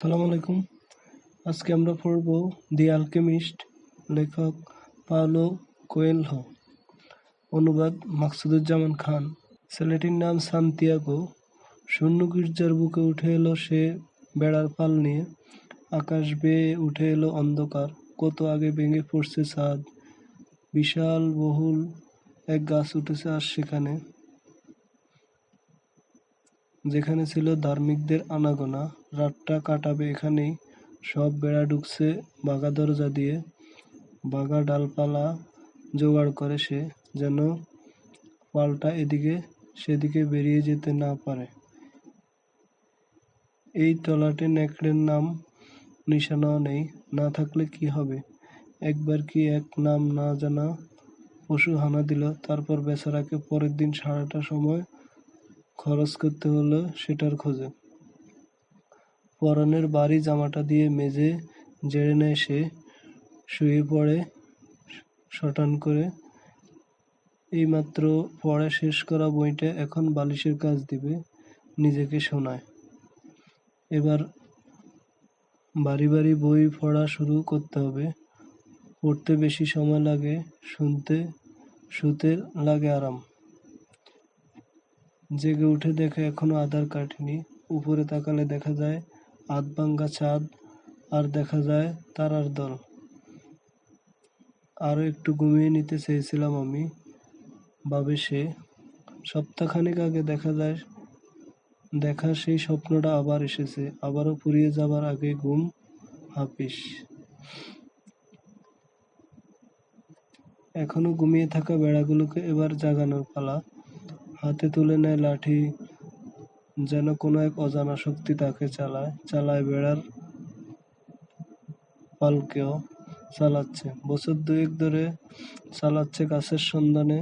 সালাম আলাইকুম। আজকে আমরা পড়ব দি আলকেমিস্ট লেখক পাওলো কোয়েলহো। অনুবাদ মাকসুদুজ্জামান খান। ছেলেটির নাম সান্তিয়াগো। শূন্য গির্জার বুকে উঠে এলো সে বেড়ার পাল নিয়ে। আকাশ বেয়ে উঠে এলো অন্ধকার। কত আগে ভেঙে পড়ছে ছাদ। বিশাল বহুল এক গাছ উঠেছে আর সেখানে। যেখানে ছিল ধার্মিকদের আনাগোনা, রাতটা কাটাবে এখানেই, সব বেড়া ঢুকছে বাঘা দরজা দিয়ে, বাঘা ডালপালা জোগাড় করে সে যেন পালটা এদিকে সেদিকে বেরিয়ে যেতে না পারে। এই তলাটে নেকড়ের নাম নিশানাও নেই, না থাকলে কি হবে? একবার কি এক নাম না জানা পশু হানা দিল, তারপর বেচারাকে পরের দিন সারাটা সময় খরচ করতে হলো সেটার খোঁজে। পরনের বাড়ি জামাটা দিয়ে মেজে জেড়ে নেয় সে। শুয়ে পড়ে শটান করে। এইমাত্র পড়া শেষ করা বইটা এখন বালিশের কাজ দিবে, নিজেকে শোনায়। এবার বাড়ি বাড়ি বই পড়া শুরু করতে হবে। পড়তে বেশি সময় লাগে, শুনতে, শুতে লাগে আরাম। জেগে উঠে দেখে এখনও আধার কাটেনি উপরে তাকালে দেখা যায় আধভাঙ্গা চাঁদ আর দেখা যায় তারার দল। আরও একটু ঘুমিয়ে নিতে চেয়েছিলাম আমি ভাবে সে। সপ্তাহখানেক আগে দেখা যায়, দেখা সেই স্বপ্নটা আবার এসেছে। আবারও পুড়িয়ে যাবার আগে ঘুম হাপিস এখনও ঘুমিয়ে থাকা বেড়াগুলোকে এবার জাগানোর পালা। হাতে তুলে নেয় লাঠি, যেন কোনো এক অজানা শক্তি তাকে চালায় চালায় বেড়ার পালকেও চালাচ্ছে। বছর দুয়েক ধরে চালাচ্ছে গাছের সন্ধানে,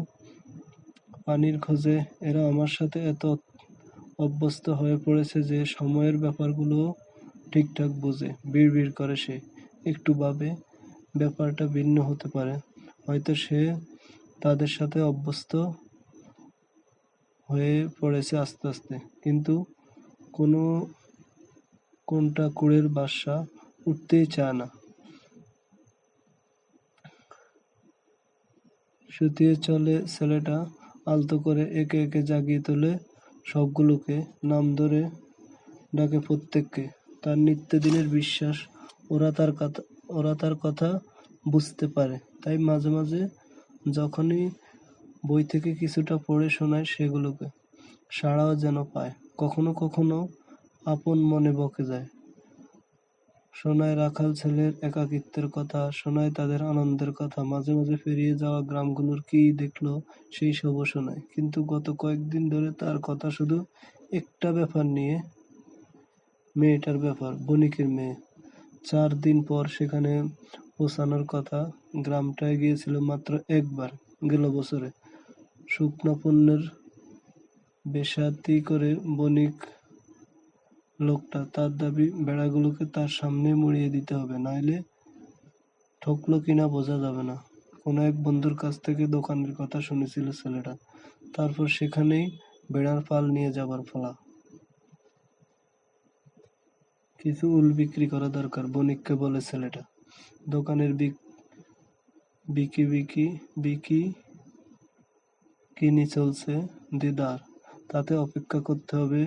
পানির খোঁজে। এরা আমার সাথে এত অভ্যস্ত হয়ে পড়েছে যে সময়ের ব্যাপারগুলো ঠিকঠাক বোঝে বিড় করে সে। একটু ভাবে ব্যাপারটা ভিন্ন হতে পারে। হয়তো সে তাদের সাথে অভ্যস্ত হয়ে পড়েছে আস্তে আস্তে। কিন্তু কোনো কোনটা কুড়ের বাসা উঠতেই চায় না। শুতিয়ে চলে ছেলেটা আলতো করে একে একে জাগিয়ে তোলে সবগুলোকে, নাম ধরে ডাকে প্রত্যেককে। তার নিত্যদিনের বিশ্বাস, ওরা তার কথা ওরা তার কথা বুঝতে পারে। তাই মাঝে মাঝে যখনই বই থেকে কিছুটা পড়ে শোনায় সেগুলোকে। সাড়াও যেন পায়। কখনো কখনো আপন মনে বকে যায়। শোনায় রাখাল ছেলের একাকিত্বের কথা, শোনায় তাদের আনন্দের কথা। মাঝে মাঝে ফিরিয়ে যাওয়া গ্রামগুলোর কি দেখল সেই সবও শোনায়। কিন্তু গত কয়েকদিন ধরে তার কথা শুধু একটা ব্যাপার নিয়ে, মেয়েটার ব্যাপার, বণিকের মেয়ে। চার দিন পর সেখানে পৌঁছানোর কথা গ্রামটায় গিয়েছিল মাত্র একবার গেল বছরে। শুকনো পণ্যের বেসাতি করে বণিক লোকটা তার দাবি, বেড়াগুলোকে তার সামনে মুড়িয়ে দিতে হবে, নাইলে ঠকলো কিনা বোঝা যাবে না। কোনো এক বন্ধুর কাছ থেকে দোকানের কথা শুনেছিল ছেলেটা। তারপর সেখানেই বেড়ার পাল নিয়ে যাবার ফলা কিছু উল বিক্রি করা দরকার, বণিককে বলে ছেলেটা। দোকানের বিকি বিকি বিকি কিনি চলছে দিদার? তাতে অপেক্ষা করতে হবে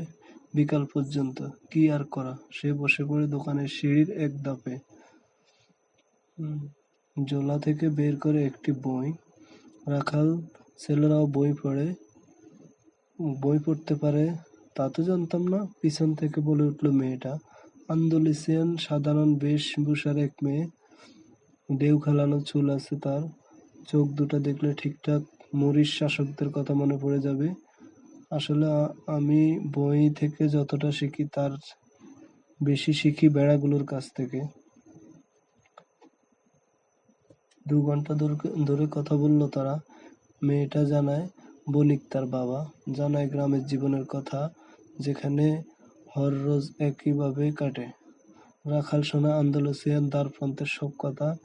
বিকাল পর্যন্ত। কি আর করা? সে বসে পড়ে দোকানের সিঁড়ির এক ধাপে। জোলা থেকে বের করে একটি বই। রাখাল ছেলেরাও বই পড়ে। বই পড়তে পারে? তা তো জানতাম না। পিছন থেকে বলে উঠল মেয়েটা। আন্দোলিসিয়ান সাধারণ বেশভূষার এক মেয়ে। ঢেউ খেলানো চুল আছে তার। চোখ দুটা দেখলে ঠিকঠাক মরিস শাসকদের কথা মনে পড়ে যাবে। আসলে আমি বই থেকে যতটা শিখি, তার বেশি শিখি বেড়াগুলোর কাছ থেকে। দু ঘণ্টা ধরে কথা বলল তারা। মেয়েটা জানায়, বণিক তার বাবা। জানায় গ্রামের জীবনের কথা, যেখানে হর রোজ একইভাবে কাটে। রাখাল সোনা আন্দোলসিয়ান দ্বারপ্রান্তের সব কথা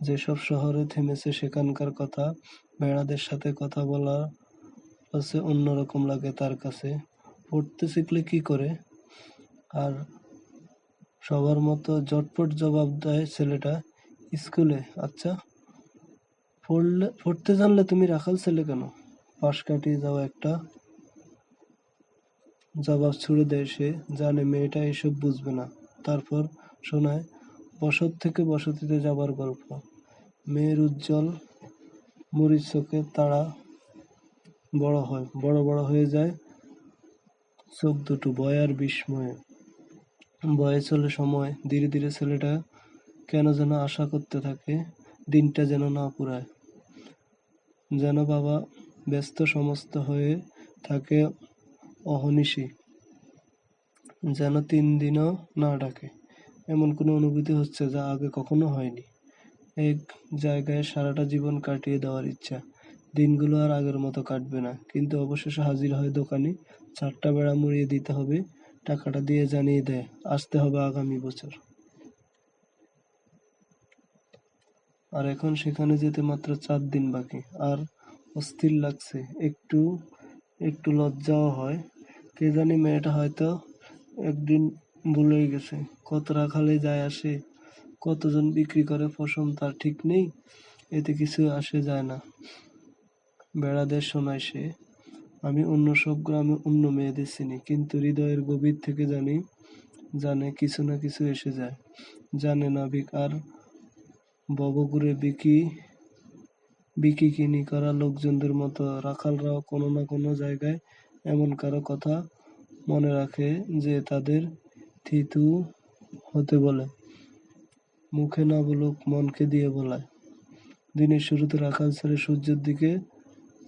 যেসব শহরে থেমেছে সেখানকার কথা, বেড়াদের সাথে কথা বলার কাছে অন্যরকম লাগে তার কাছে। পড়তে শিখলে কি করে? আর সবার মতো জটপট জবাব দেয় ছেলেটা, স্কুলে? আচ্ছা। পড়লে, পড়তে জানলে তুমি রাখাল ছেলে কেন? পাশ কাটিয়ে যাওয়া একটা। জবাব ছুড়ে দেয় সে, জানে মেয়েটা এসব বুঝবে না। তারপর শোনায় বসত থেকে বসতিতে যাবার গল্প। মেয়ের উজ্জ্বল মরিচ চোখে তারা বড় হয়, বড় বড় হয়ে যায় চোখ দুটো ভয় আর বিস্ময়ে। বয়ে চলে সময়, ধীরে ধীরে ছেলেটা কেন যেন আশা করতে থাকে, দিনটা যেন না পুরায়। যেন বাবা ব্যস্ত সমস্ত হয়ে থাকে অহনিশি, যেন তিন দিনও না ডাকে। এমন কোনো অনুভূতি হচ্ছে যা আগে কখনো হয়নি। এক জায়গায় সারাটা জীবন কাটিয়ে দেওয়ার ইচ্ছা। দিনগুলো আর আগের মতো কাটবে না। কিন্তু অবশেষে হাজির হয় দোকানে। চারটা বেড়া মুড়িয়ে দিতে হবে। টাকাটা দিয়ে জানিয়ে দেয়, আসতে হবে আগামী বছর। আর এখন সেখানে যেতে মাত্র চার দিন বাকি। আর অস্থির লাগছে। একটু একটু লজ্জাও হয়। কে জানি মেয়েটা হয়তো একদিন ভুলেই গেছে। কত রাখালে যায় আসে, কতজন বিক্রি করে ফসল তার ঠিক নেই, এতে কিছু আসে যায় না। বেড়াদের শোনায় সে, আমি অন্য সব গ্রামে অন্য মেয়েদের চিনি, কিন্তু হৃদয়ের গভীর থেকে জানি, জানে কিছু না কিছু এসে যায়। জানে নাবিক আর ববগুড়ে বিকি বিকি কিনি করা লোকজনদের মতো রাখালরাও কোনো না কোনো জায়গায় এমন কারও কথা মনে রাখে যে তাদের থিতু হতে বলে। মুখে না বলুক মনকে দিয়ে বলায়। দিনের শুরুতে রাখাল ছেড়ে সূর্যের দিকে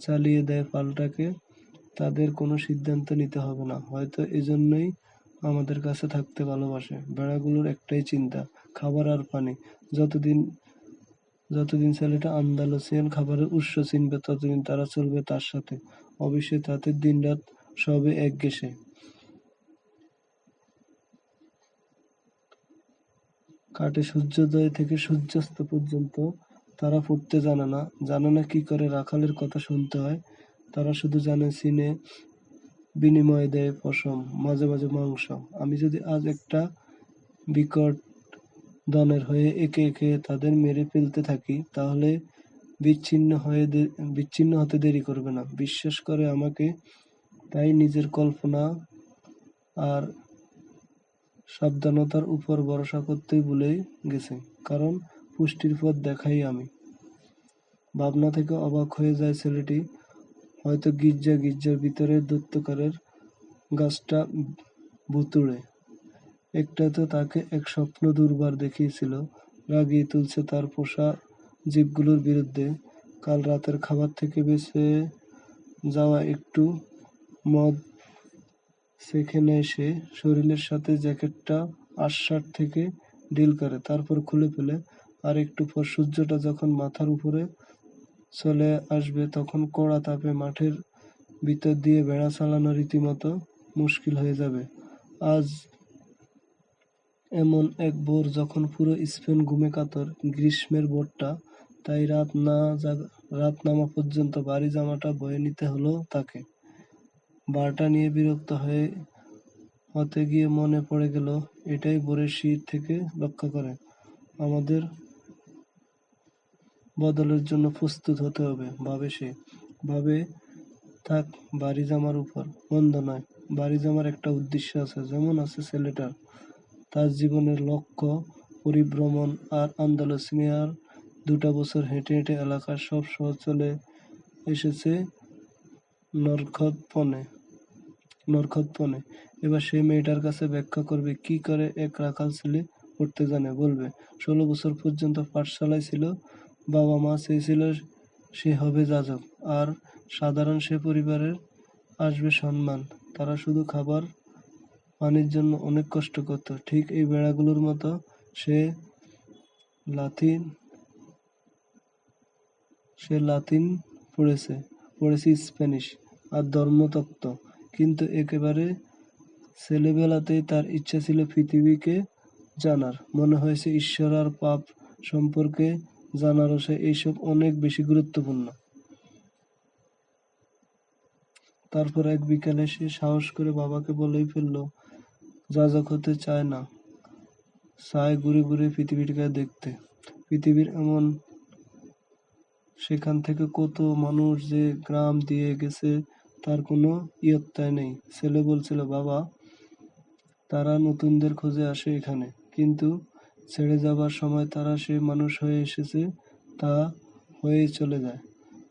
চালিয়ে দেয় পালটাকে। তাদের কোনো সিদ্ধান্ত নিতে হবে না। হয়তো এজন্যই আমাদের কাছে থাকতে ভালোবাসে। বেড়াগুলোর একটাই চিন্তা, খাবার আর পানি। যতদিন যতদিন ছেলেটা আন্দালুসিয়ান খাবারের উৎস চিনবে, ততদিন তারা চলবে তার সাথে। অবশ্যই তাদের দিনরাত সবে এক গেছে কাটে সূর্যোদয় থেকে সূর্যাস্ত পর্যন্ত। তারা ফুটতে জানে না। জানে না কি করে রাখালের কথা শুনতে হয়। তারা শুধু জানে, সিনে বিনিময় দেয় পশম, মাঝে মাঝে মাংস। আমি যদি আজ একটা বিকট দনের হয়ে একে একে তাদের মেরে ফেলতে থাকি, তাহলে বিচ্ছিন্ন হয়ে বিচ্ছিন্ন হতে দেরি করবে না। বিশ্বাস করে আমাকে, তাই নিজের কল্পনা আর সাবধানতার উপর ভরসা করতেই ভুলেই গেছে, কারণ পুষ্টির পথ দেখাই আমি। ভাবনা থেকে অবাক হয়ে যায় ছেলেটি। হয়তো গির্জা গির্জার ভিতরে দৈত্যকারের গাছটা ভুতুড়ে। একটা তো তাকে এক স্বপ্ন দুর্বার দেখিয়েছিল, রাগিয়ে তুলছে তার পোষা জীবগুলোর বিরুদ্ধে। কাল রাতের খাবার থেকে বেঁচে যাওয়া একটু মদ সেখানে এসে শরীরের সাথে জ্যাকেটটা আশ্বার থেকে ডিল করে, তারপর খুলে ফেলে। আর একটু পর সূর্যটা যখন মাথার উপরে চলে আসবে, তখন কড়া তাপে মাঠের ভিতর দিয়ে বেড়া চালানো রীতিমতো মুশকিল হয়ে যাবে। আজ এমন এক ভোর যখন পুরো স্পেন ঘুমে কাতর, গ্রীষ্মের ভোরটা, তাই রাত না রাত নামা পর্যন্ত বাড়ি জামাটা বয়ে নিতে হলো তাকে। বারটা নিয়ে বিরক্ত হয়ে হতে গিয়ে মনে পড়ে গেল, এটাই ভোরের শীত থেকে রক্ষা করে। আমাদের বদলের জন্য প্রস্তুত হতে হবে, ভাবে সে। ভাবে থাক, বাড়ি জামার উপর। বন্ধ নয়, বাড়ি জামার একটা উদ্দেশ্য আছে। যেমন আছে ছেলেটার। তার জীবনের লক্ষ্য, পরিভ্রমণ আর আন্দালুসিয়ার দুটা বছর হেঁটে হেঁটে এলাকার সব শহর চলে এসেছে নরখতপণে নরখতপণে এবার সেই মেয়েটার কাছে ব্যাখ্যা করবে, কি করে এক রাখাল ছেলে পড়তে জানে? বলবে, ষোলো বছর পর্যন্ত পাঠশালায় ছিল, বাবা মা চেয়েছিল সে হবে যাজক, আর সাধারণ সে পরিবারের আসবে সম্মান। তারা শুধু খাবার পানির জন্য অনেক কষ্ট করত। ঠিক এই বেড়াগুলোর মতো সে লাতিন পড়েছে পড়েছে স্প্যানিশ, আর ধর্মতত্ত্ব। কিন্তু একেবারে ছেলেবেলাতেই তার ইচ্ছা ছিল পৃথিবীকে জানার। মনে হয়েছে ঈশ্বর আর পাপ সম্পর্কে জানারও সে এইসব অনেক বেশি গুরুত্বপূর্ণ। তারপর এক বিকালে সে সাহস করে বাবাকে বলেই ফেলল যাজক হতে চায় না। চায় ঘুরে ঘুরে পৃথিবীটাকে দেখতে। পৃথিবীর এমন সেখান থেকে কত মানুষ যে গ্রাম দিয়ে গেছে তার কোনো ইয়ত্তাই নেই। ছেলে বলছিল, বাবা, তারা নতুনদের খোঁজে আসে এখানে। কিন্তু ছেড়ে যাবার সময় তারা সে মানুষ হয়ে এসেছে, তা হয়েই চলে যায়।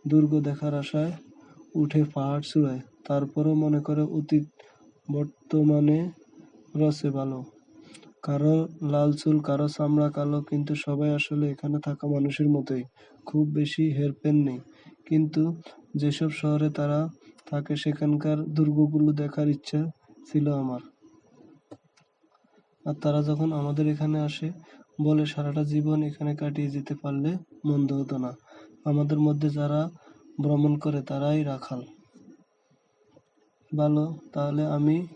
দুর্গ দেখার আশায় উঠে পাহাড় চূড়ায়। তারপরও মনে করে অতীত বর্তমানে রসে ভালো। কারও লাল চুল, কারও চামড়া কালো, কিন্তু সবাই আসলে এখানে থাকা মানুষের মতোই। খুব বেশি হেরফের নেই। কিন্তু যেসব শহরে তারা থাকে সেখানকার দুর্গগুলো দেখার ইচ্ছা ছিল আমার। আর তারা যখন আমাদের এখানে আসে, বলে সারাটা জীবন এখানে কাটিয়ে যেতে পারলে মন্দ হতো না। আমাদের মধ্যে যারা ভ্রমণ করে, তারাই রাখাল। ভালো, তাহলে আমি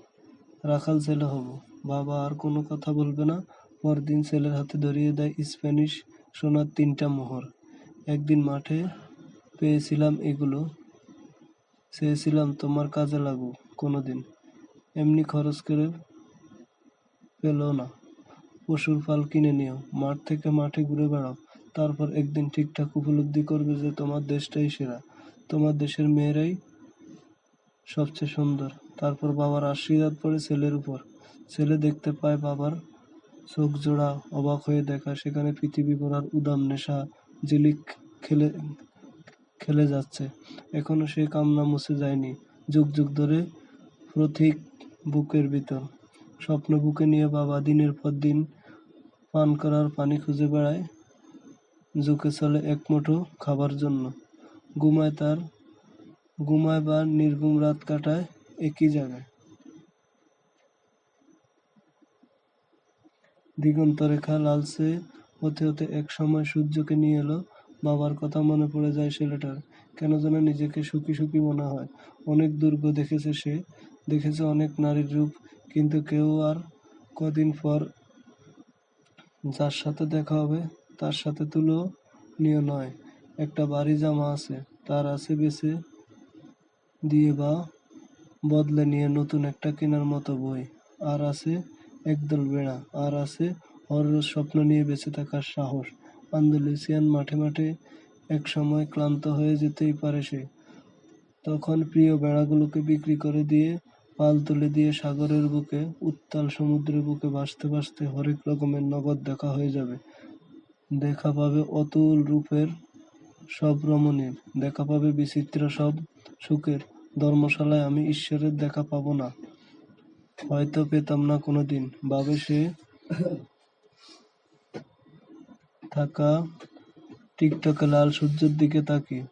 রাখাল ছেলে হব। বাবা আর কোনো কথা বলবে না। পরদিন ছেলের হাতে ধরিয়ে দেয় স্প্যানিশ সোনার তিনটা মোহর। একদিন মাঠে পেয়েছিলাম এগুলো। চেয়েছিলাম তোমার কাজে লাগুক কোনোদিন। এমনি খরচ করে পেল না। পশুর পাল কিনে নিও, মাঠ থেকে মাঠে ঘুরে বেড়াও, তারপর একদিন ঠিকঠাক উপলব্ধি করবে যে তোমার দেশটাই সেরা। তোমার দেশের মেয়েরাই সবচেয়ে সুন্দর। তারপর বাবার আশীর্বাদ পড়ে ছেলের উপর। ছেলে দেখতে পায় বাবার চোখ জোড়া, অবাক হয়ে দেখা সেখানে পৃথিবী ভরার উদাম নেশা, জিলিক খেলে খেলে যাচ্ছে। এখনও সে কামনা মুছে যায়নি। যুগ যুগ ধরে প্রতীক বুকের ভিতর। স্বপ্ন বুকে নিয়ে বাবা দিনের পর দিন পান করার পানি খুঁজে বেড়ায় ঝুঁকে চলে এক মুঠো খাবার জন্য। ঘুমায় তার, ঘুমায় বা নির্ঘুম রাত কাটায় একই জায়গায়। দিগন্ত রেখা লালচে হতে হতে এক সময় সূর্যকে নিয়ে এলো বাবার কথা মনে পড়ে যায় ছেলেটার। কেন যেন নিজেকে সুখী সুখী মনে হয়। অনেক দুর্গ দেখেছে সে। দেখেছে অনেক নারীর রূপ। কিন্তু কেউ আর কদিন পর যার সাথে দেখা হবে, তার সাথে তুলো নিয়ে নয়। একটা বাড়ি জামা আছে। তার আছে বেছে দিয়ে বা বদলে নিয়ে নতুন একটা কেনার মতো বই। আর আছে একদল বেড়া। আর আছে হরর স্বপ্ন নিয়ে বেঁচে থাকার সাহস। আন্দোলেসিয়ান মাঠে মাঠে এক সময় ক্লান্ত হয়ে যেতেই পারে সে। তখন প্রিয় বেড়াগুলোকে বিক্রি করে দিয়ে পাল তুলে দিয়ে সাগরের বুকে, উত্তাল সমুদ্রের বুকে ভাসতে ভাসতে হরেক রকমের নগদ দেখা হয়ে যাবে। দেখা পাবে অতুল রূপের সব রমণীর, দেখা পাবে বিচিত্র সব সুখের। ধর্মশালায় আমি ঈশ্বরের দেখা পাবো না। হয়তো পেতাম না কোনোদিন। ভাবে সে থাকা টিকটকে লাল সূর্যের দিকে তাকিয়ে।